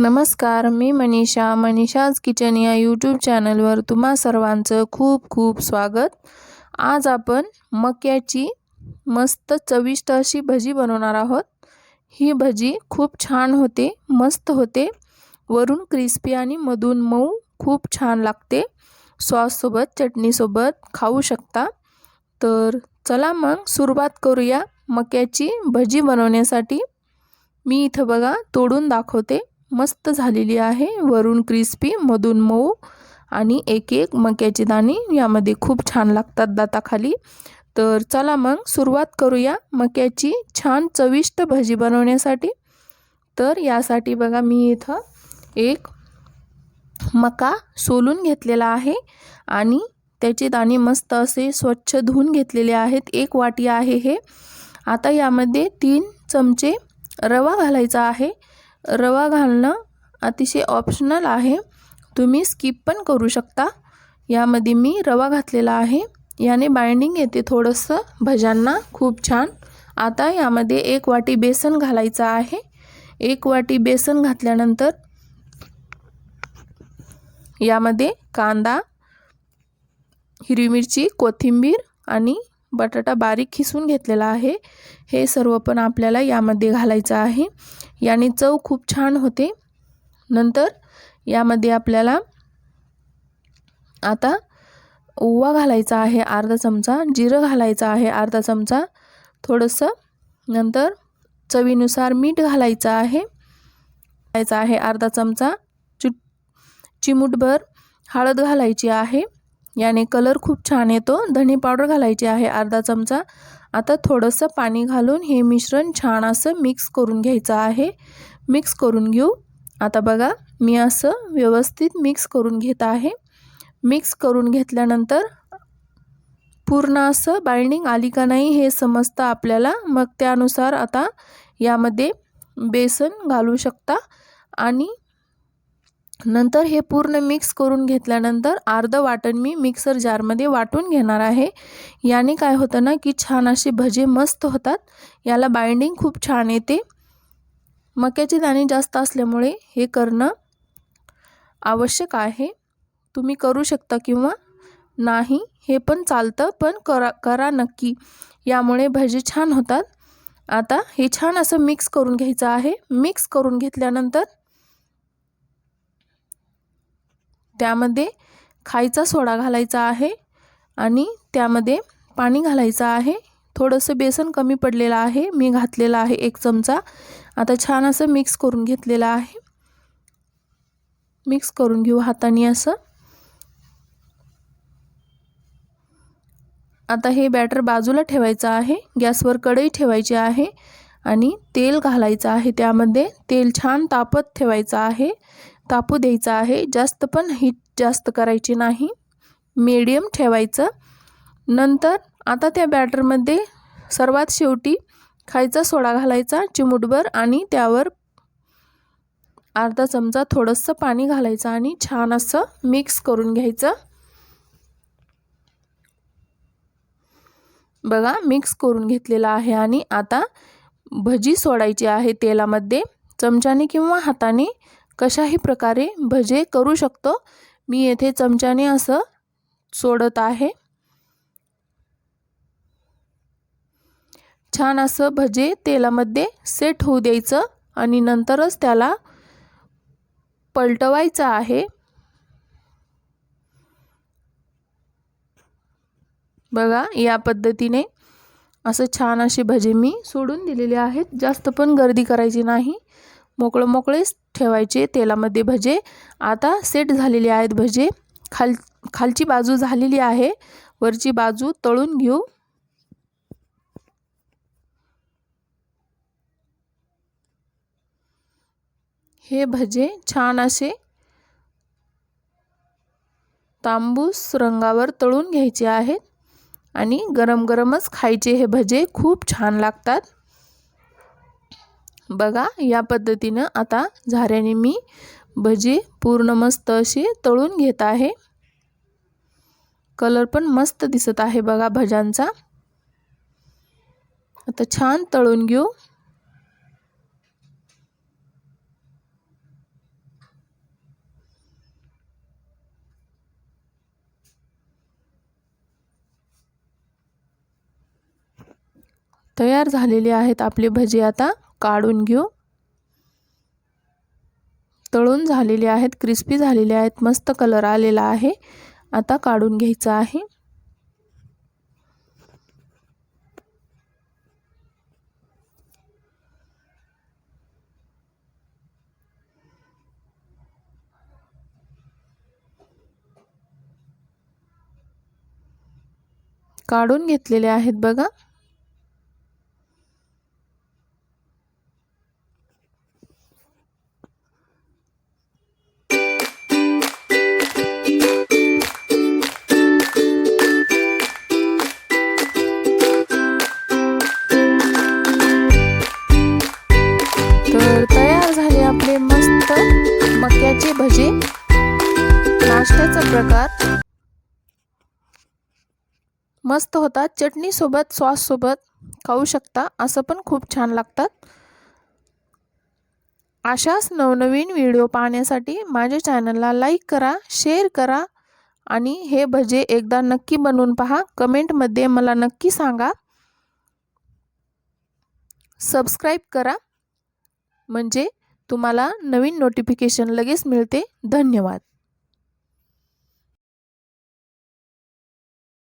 नमस्कार मी मनीषा. मनीषाज किचन या यूट्यूब चॅनलवर तुम्हा सर्वांचं खूप खूप स्वागत. आज आपण मक्याची मस्त चविष्ट अशी भजी बनवणार आहोत. ही भजी खूप छान होते मस्त होते. वरून क्रिस्पी आणि मधून मऊ खूप छान लागते. सॉससोबत चटणीसोबत खाऊ शकता. तर चला मग सुरुवात करूया मक्याची भजी बनवण्यासाठी. मी इथं बघा तोडून दाखवते. मस्त झालेली आहे. वरून क्रिस्पी मधून मऊ आणि एक एक मक्याची दाणे यामध्ये खूप छान लागतात दाताखाली. तर चला मग सुरुवात करूया मक्याची छान चविष्ट भजी बनवण्यासाठी. तर यासाठी बघा मी इथं एक मका सोलून घेतलेला आहे आणि त्याचे दाणे मस्त असे स्वच्छ धुवून घेतलेले आहेत. एक वाटी आहे हे. आता यामध्ये तीन चमचे रवा घालायचा आहे. रवा घालणं अतिशय ऑप्शनल आहे. तुम्ही स्किप पण करू शकता. यामध्ये मी रवा घातलेला आहे. याने बाइंडिंग येते थोडंसं. भज्यांना खूप छान. आता यामध्ये एक वाटी बेसन घालायचं आहे. एक वाटी बेसन घातल्यानंतर यामध्ये कांदा हिरवी मिरची कोथिंबीर आणि बटाटा बारीक खिसून घेतलेला आहे. हे सर्व पण आपल्याला यामध्ये घालायचं आहे. याने चव खूप छान होते. नंतर यामध्ये आपल्याला आता ओवा घालायचा आहे अर्धा चमचा जिरं घालायचं आहे अर्धा चमचा थोडंसं. नंतर चवीनुसार मीठ घालायचं आहे. घालायचं आहे अर्धा चमचा. चु चिमूटभर हळद घालायची आहे. याने कलर खूप छान येतो. धणे पावडर घालायची आहे अर्धा चमचा. आता थोडंसं पाणी घालून हे मिश्रण छान असं मिक्स करून घ्यायचं आहे. मिक्स करून घेऊ. आता बघा मी असं व्यवस्थित मिक्स करून घेत आहे. मिक्स करून घेतल्यानंतर पूर्ण असं बाइंडिंग आली का नाही हे समजतं आपल्याला. मग त्यानुसार आता यामध्ये बेसन घालू शकता आणि नंतर हे पूर्ण मिक्स करून घेतल्यानंतर अर्धं वाटण मी मिक्सर जारमध्ये वाटून घेणार आहे. याने काय होतं ना की छान असे भजे मस्त होतात. याला बाइंडिंग खूप छान येते. मक्याचे दाणे जास्त असल्यामुळे हे करणं आवश्यक आहे. तुम्ही करू शकता किंवा नाही हे पण चालतं पण करा करा नक्की. यामुळे भजे छान होतात. आता हे छान असं मिक्स करून घ्यायचं आहे. मिक्स करून घेतल्यानंतर त्यामध्ये खायचा सोडा घालायचा आहे आणि त्यामध्ये पाणी घालायचं आहे. थोडंसं बेसन कमी पडलेलं आहे. मी घातलेलं आहे एक चमचा. आता छान असं मिक्स करून घेतलेलं आहे. मिक्स करून घेऊ हाताने असं. आता हे बॅटर बाजूला ठेवायचं आहे. गॅसवर कढई ठेवायची आहे आणि तेल घालायचं आहे. त्यामध्ये तेल छान तापत ठेवायचं आहे. तापू द्यायचं आहे. जास्त पण हीट जास्त करायची नाही. मीडियम ठेवायचं. नंतर आता त्या बॅटरमध्ये सर्वात शेवटी खायचा सोडा घालायचा चिमूटभर आणि त्यावर अर्धा चमचा थोडंसं पाणी घालायचं आणि छान असं मिक्स करून घ्यायचं. बघा मिक्स करून घेतलेलं आहे आणि आता भजी सोडायची आहे तेलामध्ये. चमच्याने किंवा हाताने कशाही प्रकारे भजे करू शकतो. मी येथे चमच्याने असं सोडत आहे. छान असं भजे तेलामध्ये सेट होऊ द्यायचं आणि नंतरच त्याला पलटवायचं आहे. बघा या पद्धतीने असं छान असे भजे मी सोडून दिलेले आहेत. जास्त पण गर्दी करायची नाही. मोकळं मोकळेच ठेवायचे तेलामध्ये भजे. आता सेट झालेले आहेत भजे. खाल खालची बाजू झालेली आहे. वरची बाजू तळून घेऊ. हे भजे छान असे तांबूस रंगावर तळून घ्यायचे आहेत आणि गरम गरमच खायचे हे भजे. खूप छान लागतात. बघा या पद्धतीनं आता झाऱ्याने मी भजी पूर्ण मस्त अशी तळून घेत आहे. कलर पण मस्त दिसत आहे बघा भज्यांचा. आता छान तळून घेऊ. तयार झालेले आहेत आपले भजी आता. काढून घेऊ. तळून झालेले आहेत क्रिस्पी झालेले आहेत मस्त कलर आलेला आहे. आता काढून घ्यायचं आहे. काढून घेतलेले आहेत बघा. तर तयार झाले आपले मस्त मक्याचे भजे. नाश्त्याचा प्रकार. मस्त होतात चटणीसोबत सॉससोबत खाऊ शकता. असं पण खूप छान लागतात. अशाच नवनवीन व्हिडिओ पाहण्यासाठी माझ्या चॅनलला लाईक करा शेअर करा आणि हे भजे एकदा नक्की बनवून पहा. कमेंटमध्ये मला नक्की सांगा. सबस्क्राईब करा. म्हणजे तुम्हाला नवीन नोटिफिकेशन लगेच मिळते. धन्यवाद.